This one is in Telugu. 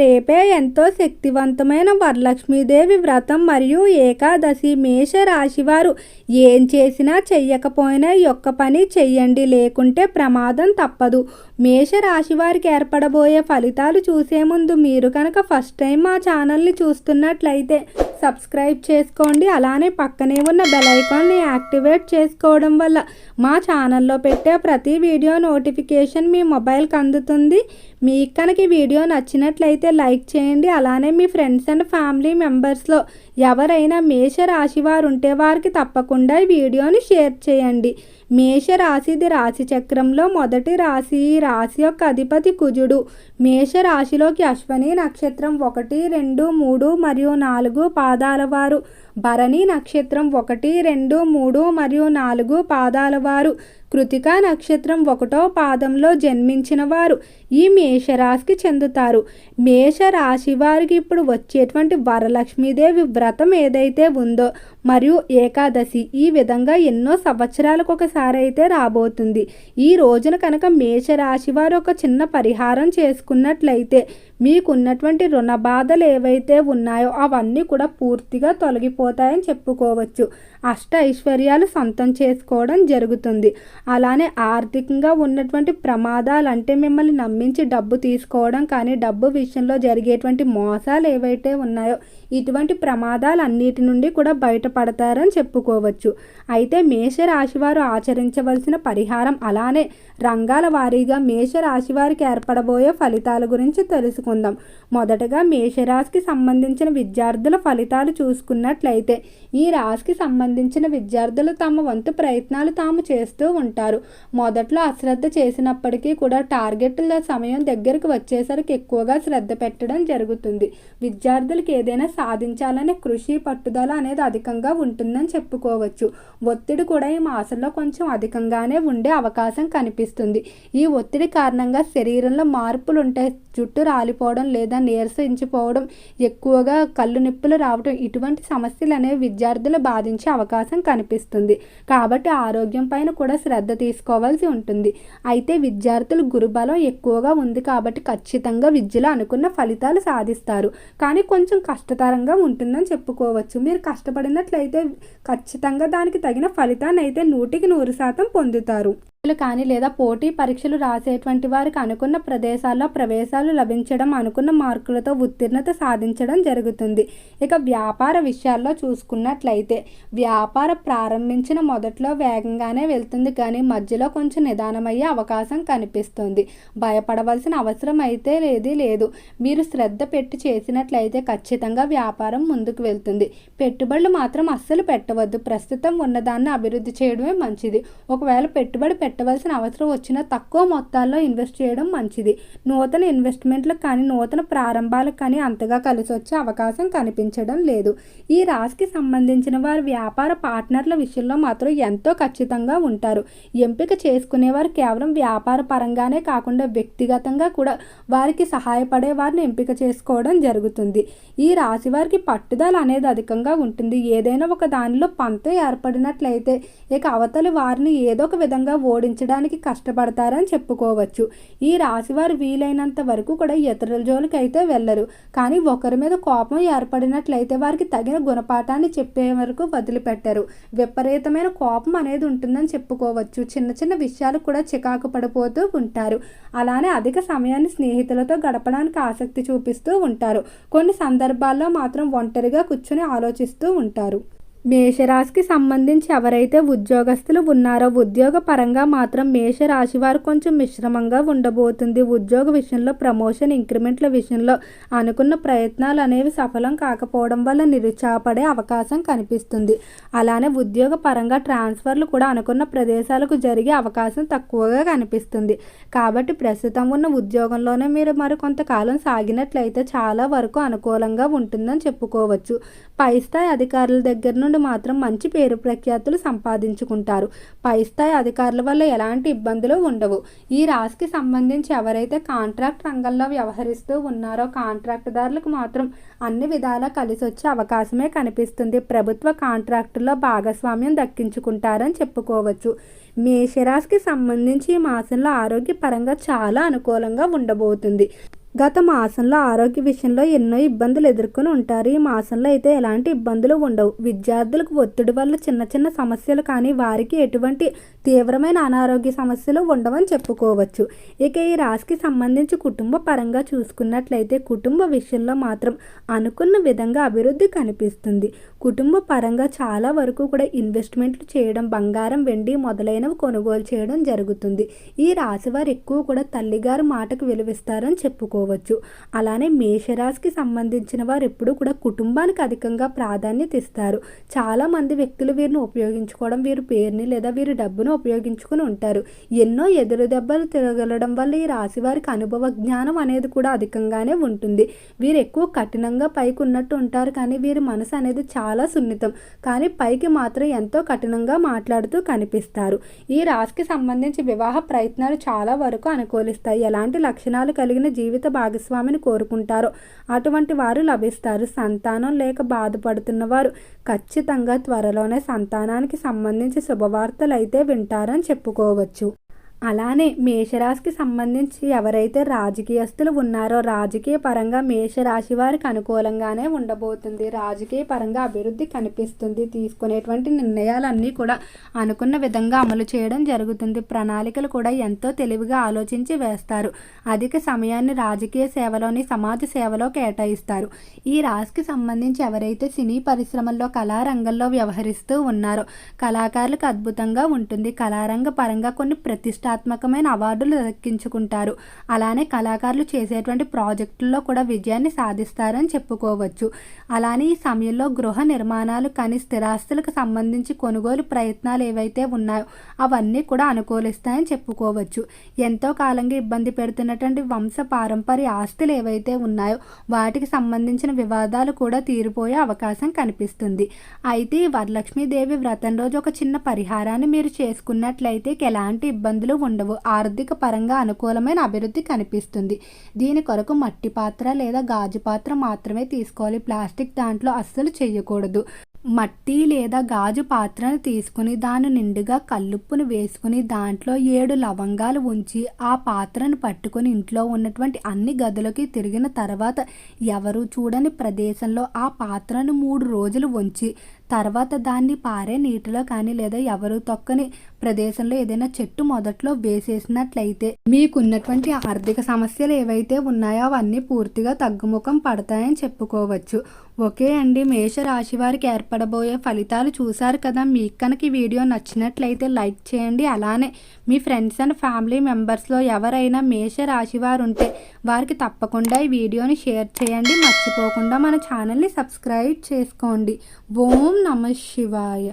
రేపే ఎంతో శక్తివంతమైన వరలక్ష్మీదేవి వ్రతం మరియు ఏకాదశి మేష రాశివారు ఏం చేసినా చెయ్యకపోయినా యొక్క పని చెయ్యండి. లేకుంటే ప్రమాదం తప్పదు. మేష రాశి వారికి ఏర్పడబోయే ఫలితాలు చూసే ముందు మీరు కనుక ఫస్ట్ టైం మా ఛానల్ని చూస్తున్నట్లయితే సబ్స్క్రైబ్ చేసుకోండి. అలానే పక్కనే ఉన్న బెల్ ఐకాన్ని యాక్టివేట్ చేసుకోవడం వల్ల మా ఛానల్లో పెట్టే ప్రతి వీడియో నోటిఫికేషన్ మీ మొబైల్కి అందుతుంది. మీకు కనుక ఈ వీడియో నచ్చినట్లయితే లైక్ చేయండి. అలానే మీ ఫ్రెండ్స్ అండ్ ఫ్యామిలీ మెంబర్స్లో ఎవరైనా మేష రాశి వారు ఉంటే వారికి తప్పకుండా ఈ వీడియోని షేర్ చేయండి. మేష రాశిది రాశి చక్రంలో మొదటి రాశి ఈ రాశి యొక్క అధిపతి కుజుడు. మేష రాశిలోకి అశ్వని నక్షత్రం ఒకటి రెండు మూడు మరియు నాలుగు పాదాల వారు. భరణి నక్షత్రం ఒకటి రెండు మూడు మరియు నాలుగు పాదాల వారు. కృతికా నక్షత్రం ఒకటో పాదంలో జన్మించిన వారు. ఈ మేషరాశికి చెందుతారు. మేషరాశి వారికి ఇప్పుడు వచ్చేటువంటి వరలక్ష్మీదేవి వ్రతం ఏదైతే ఉందో మరియు ఏకాదశి ఈ విధంగా ఎన్నో సంవత్సరాలకు ఒకసారి అయితే రాబోతుంది. ఈ రోజున కనుక మేషరాశి వారు ఒక చిన్న పరిహారం చేసుకున్నట్లయితే మీకున్నటువంటి రుణ బాధలు ఏవైతే ఉన్నాయో అవన్నీ కూడా పూర్తిగా తొలగిపోతాయని చెప్పుకోవచ్చు. అష్ట ఐశ్వర్యాలు సొంతం చేసుకోవడం జరుగుతుంది. అలానే ఆర్థికంగా ఉన్నటువంటి ప్రమాదాలు అంటే మిమ్మల్ని నమ్మించి డబ్బు తీసుకోవడం కానీ డబ్బు విషయంలో జరిగేటువంటి మోసాలు ఏవైతే ఉన్నాయో ఇటువంటి ప్రమాదాలు అన్నిటి నుండి కూడా బయటపడతారని చెప్పుకోవచ్చు. అయితే మేషరాశివారు ఆచరించవలసిన పరిహారం అలానే రంగాల వారీగా మేషరాశివారికి ఏర్పడబోయే ఫలితాల గురించి తెలుసుకుందాం. మొదటగా మేషరాశికి సంబంధించిన విద్యార్థుల ఫలితాలు చూసుకున్నట్లయితే ఈ రాశికి సంబంధించిన విద్యార్థులు తమ వంతు ప్రయత్నాలు తాము చేస్తూ ఉంటారు. మొదట్లో అశ్రద్ధ చేసినప్పటికీ కూడా టార్గెట్ల సమయం దగ్గరకు వచ్చేసరికి ఎక్కువగా శ్రద్ధ పెట్టడం జరుగుతుంది. విద్యార్థులకు ఏదైనా సాధించాలనే కృషి పట్టుదల అనేది అధికంగా ఉంటుందని చెప్పుకోవచ్చు. ఒత్తిడి కూడా ఈ మాసంలో కొంచెం అధికంగానే ఉండే అవకాశం కనిపిస్తుంది. ఈ ఒత్తిడి కారణంగా శరీరంలో మార్పులు ఉంటాయి జుట్టు రాలిపోవడం లేదా నీరసించిపోవడం ఎక్కువగా కళ్ళు నొప్పులు రావడం ఇటువంటి సమస్యలు అనేవి విద్యార్థులు బాధించే అవకాశం కనిపిస్తుంది. కాబట్టి ఆరోగ్యం పైన కూడా శ్రద్ధ తీసుకోవాల్సి ఉంటుంది. అయితే విద్యార్థులు గురుబలం ఎక్కువగా ఉంది కాబట్టి ఖచ్చితంగా విద్యలో అనుకున్న ఫలితాలు సాధిస్తారు. కానీ కొంచెం కష్టతరంగా ఉంటుందని చెప్పుకోవచ్చు. మీరు కష్టపడినట్లయితే ఖచ్చితంగా దానికి తగిన ఫలితాన్ని అయితే నూటికి నూరు శాతం పొందుతారు. కానీ లేదా పోటీ పరీక్షలు రాసేటువంటి వారికి అనుకున్న ప్రదేశాల్లో ప్రవేశాలు లభించడం అనుకున్న మార్కులతో ఉత్తీర్ణత సాధించడం జరుగుతుంది. ఇక వ్యాపార విషయాల్లో చూసుకున్నట్లయితే వ్యాపార ప్రారంభించిన మొదట్లో వేగంగానే వెళ్తుంది కానీ మధ్యలో కొంచెం నిదానమయ్యే అవకాశం కనిపిస్తుంది. భయపడవలసిన అవసరం అయితే లేది లేదు. మీరు శ్రద్ధ పెట్టి చేసినట్లయితే ఖచ్చితంగా వ్యాపారం ముందుకు వెళ్తుంది. పెట్టుబడులు మాత్రం అస్సలు పెట్టవద్దు. ప్రస్తుతం ఉన్నదాన్ని అభివృద్ధి చేయడమే మంచిది. ఒకవేళ పెట్టుబడి పెట్టవలసిన అవసరం వచ్చినా తక్కువ మొత్తాల్లో ఇన్వెస్ట్ చేయడం మంచిది. నూతన ఇన్వెస్ట్మెంట్లకు కానీ నూతన ప్రారంభాలకు కానీ అంతగా కలిసి వచ్చే అవకాశం కనిపించడం లేదు. ఈ రాశికి సంబంధించిన వారు వ్యాపార పార్ట్నర్ల విషయంలో మాత్రం ఎంతో ఖచ్చితంగా ఉంటారు. ఎంపిక చేసుకునేవారు కేవలం వ్యాపార పరంగానే కాకుండా వ్యక్తిగతంగా కూడా వారికి సహాయపడే వారిని ఎంపిక చేసుకోవడం జరుగుతుంది. ఈ రాశి వారికి పట్టుదల అనేది అధికంగా ఉంటుంది. ఏదైనా ఒక దానిలో పంతం ఏర్పడినట్లయితే ఇక అవతలి వారిని ఏదో ఒక విధంగా జోడించడానికి కష్టపడతారని చెప్పుకోవచ్చు. ఈ రాశివారు వీలైనంత వరకు కూడా ఇతరుల జోలికి అయితే వెళ్ళరు. కానీ ఒకరి మీద కోపం ఏర్పడినట్లయితే వారికి తగిన గుణపాఠాన్ని చెప్పే వరకు వదిలిపెట్టరు. విపరీతమైన కోపం అనేది ఉంటుందని చెప్పుకోవచ్చు. చిన్న చిన్న విషయాలు కూడా చికాకు పడిపోతూ ఉంటారు. అలానే అధిక సమయాన్ని స్నేహితులతో గడపడానికి ఆసక్తి చూపిస్తూ ఉంటారు. కొన్ని సందర్భాల్లో మాత్రం ఒంటరిగా కూర్చొని ఆలోచిస్తూ ఉంటారు. మేషరాశికి సంబంధించి ఎవరైతే ఉద్యోగస్తులు ఉన్నారో ఉద్యోగ పరంగా మాత్రం మేషరాశి వారు కొంచెం మిశ్రమంగా ఉండబోతుంది. ఉద్యోగ విషయంలో ప్రమోషన్ ఇంక్రిమెంట్ల విషయంలో అనుకున్న ప్రయత్నాలు అనేవి సఫలం కాకపోవడం వల్ల నిరుత్సాహపడే అవకాశం కనిపిస్తుంది. అలానే ఉద్యోగ పరంగా ట్రాన్స్ఫర్లు కూడా అనుకున్న ప్రదేశాలకు జరిగే అవకాశం తక్కువగా కనిపిస్తుంది. కాబట్టి ప్రస్తుతం ఉన్న ఉద్యోగంలోనే మీరు మరి కొంతకాలం సాగినట్లయితే చాలా వరకు అనుకూలంగా ఉంటుందని చెప్పుకోవచ్చు. పై స్థాయి అధికారుల దగ్గర నుండి మాత్రం మంచి పేరు ప్రఖ్యాతులు సంపాదించుకుంటారు. పై స్థాయి అధికారుల వల్ల ఎలాంటి ఇబ్బందులు ఉండవు. ఈ రాశికి సంబంధించి ఎవరైతే కాంట్రాక్ట్ రంగంలో వ్యవహరిస్తూ ఉన్నారో కాంట్రాక్టుదారులకు మాత్రం అన్ని విధాలా కలిసి వచ్చే అవకాశమే కనిపిస్తుంది. ప్రభుత్వ కాంట్రాక్టుల్లో భాగస్వామ్యం దక్కించుకుంటారని చెప్పుకోవచ్చు. మేషరాశికి సంబంధించి ఈ మాసంలో ఆరోగ్యపరంగా చాలా అనుకూలంగా ఉండబోతుంది. గత మాసంలో ఆరోగ్య విషయంలో ఎన్నో ఇబ్బందులు ఎదుర్కొని ఉంటారు. ఈ మాసంలో అయితే ఎలాంటి ఇబ్బందులు ఉండవు. విద్యార్థులకు ఒత్తిడి వల్ల చిన్న చిన్న సమస్యలు కానీ వారికి ఎటువంటి తీవ్రమైన అనారోగ్య సమస్యలు ఉండవని చెప్పుకోవచ్చు. ఇక ఈ రాశికి సంబంధించి కుటుంబ పరంగా చూసుకున్నట్లయితే కుటుంబ విషయంలో మాత్రం అనుకున్న విధంగా అభివృద్ధి కనిపిస్తుంది. కుటుంబ పరంగా చాలా వరకు కూడా ఇన్వెస్ట్మెంట్లు చేయడం బంగారం వెండి మొదలైనవి కొనుగోలు చేయడం జరుగుతుంది. ఈ రాశి వారు ఎక్కువ కూడా తల్లిగారు మాటకు విలువిస్తారని చెప్పుకోవచ్చు అలానే మేషరాశికి సంబంధించిన వారు ఎప్పుడూ కూడా కుటుంబానికి అధికంగా ప్రాధాన్యత ఇస్తారు. చాలామంది వ్యక్తులు వీరిని ఉపయోగించుకోవడం వీరి పేరుని లేదా వీరి డబ్బును ఉపయోగించుకుని ఉంటారు. ఎన్నో ఎదురు దెబ్బలు తిరగలడం వల్ల ఈ రాశి వారికి అనుభవ జ్ఞానం అనేది కూడా అధికంగానే ఉంటుంది. వీరు ఎక్కువ కఠినంగా పైకి ఉన్నట్టు ఉంటారు కానీ వీరి మనసు అనేది చాలా సున్నితం. కానీ పైకి మాత్రం ఎంతో కఠినంగా మాట్లాడుతూ కనిపిస్తారు. ఈ రాశికి సంబంధించి వివాహ ప్రయత్నాలు చాలా వరకు అనుకూలిస్తాయి. ఎలాంటి లక్షణాలు కలిగిన జీవిత భాగస్వామిని కోరుకుంటారో. అటువంటి వారు లభిస్తారు. సంతానం లేక బాధపడుతున్న వారు ఖచ్చితంగా త్వరలోనే సంతానానికి సంబంధించి శుభవార్తలు అయితే వింటారని చెప్పుకోవచ్చు. అలానే మేషరాశికి సంబంధించి ఎవరైతే రాజకీయస్తులు ఉన్నారో రాజకీయ పరంగా మేషరాశి వారికి అనుకూలంగానే ఉండబోతుంది. రాజకీయ పరంగా అభివృద్ధి కనిపిస్తుంది. తీసుకునేటువంటి నిర్ణయాలన్నీ కూడా అనుకున్న విధంగా అమలు చేయడం జరుగుతుంది. ప్రణాళికలు కూడా ఎంతో తెలివిగా ఆలోచించి వేస్తారు. అధిక సమయాన్ని రాజకీయ సేవలోని సమాజ సేవలో కేటాయిస్తారు. ఈ రాశికి సంబంధించి ఎవరైతే సినీ పరిశ్రమల్లో కళారంగంలో వ్యవహరిస్తూ ఉన్నారో కళాకారులకు అద్భుతంగా ఉంటుంది. కళారంగ పరంగా కొన్ని ప్రతిష్ట ప్రతిష్టాత్మకమైన అవార్డులు దక్కించుకుంటారు. అలానే కళాకారులు చేసేటువంటి ప్రాజెక్టుల్లో కూడా విజయాన్ని సాధిస్తారని చెప్పుకోవచ్చు. అలానే ఈ సమయంలో గృహ నిర్మాణాలు కానీ స్థిరాస్తులకు సంబంధించి కొనుగోలు ప్రయత్నాలు ఏవైతే ఉన్నాయో అవన్నీ కూడా అనుకూలిస్తాయని చెప్పుకోవచ్చు. ఎంతో కాలంగా ఇబ్బంది పెడుతున్నటువంటి వంశ పారంపర్య ఆస్తులు ఏవైతే ఉన్నాయో వాటికి సంబంధించిన వివాదాలు కూడా తీరిపోయే అవకాశం కనిపిస్తుంది. అయితే ఈ వరలక్ష్మీదేవి వ్రతం రోజు ఒక చిన్న పరిహారాన్ని మీరు చేసుకున్నట్లయితే ఎలాంటి ఇబ్బందులు ఉండవు. ఆర్థిక పరంగా అనుకూలమైన అభివృద్ధి కనిపిస్తుంది. దీని కొరకు మట్టి పాత్ర లేదా గాజు పాత్ర మాత్రమే తీసుకోవాలి. ప్లాస్టిక్ దాంట్లో అస్సలు చేయకూడదు. మట్టి లేదా గాజు పాత్రను తీసుకుని దాని నిండుగా కల్లుప్పును వేసుకుని దాంట్లో ఏడు లవంగాలు ఉంచి ఆ పాత్రను పట్టుకొని ఇంట్లో ఉన్నటువంటి అన్ని గదులకి తిరిగిన తర్వాత ఎవరు చూడని ప్రదేశంలో ఆ పాత్రను మూడు రోజులు ఉంచి తర్వాత దాన్ని పారే నీటిలో కానీ లేదా ఎవరు తొక్కని ప్రదేశంలో ఏదైనా చెట్టు మొదట్లో వేసేసినట్లయితే మీకున్నటువంటి ఆర్థిక సమస్యలు ఏవైతే ఉన్నాయో అవన్నీ పూర్తిగా తగ్గుముఖం పడతాయని చెప్పుకోవచ్చు. ఓకే అండి. మేషరాశి వారికి ఏర్పడబోయే ఫలితాలు చూశారు కదా. మీకు కనుక ఈ వీడియో నచ్చినట్లయితే లైక్ చేయండి. అలానే మీ ఫ్రెండ్స్ అండ్ ఫ్యామిలీ మెంబర్స్లో ఎవరైనా మేషరాశి వారు ఉంటే వారికి తప్పకుండా ఈ వీడియోని షేర్ చేయండి. మర్చిపోకుండా మన ఛానల్ని సబ్స్క్రైబ్ చేసుకోండి. ఓం నమ శివాయ.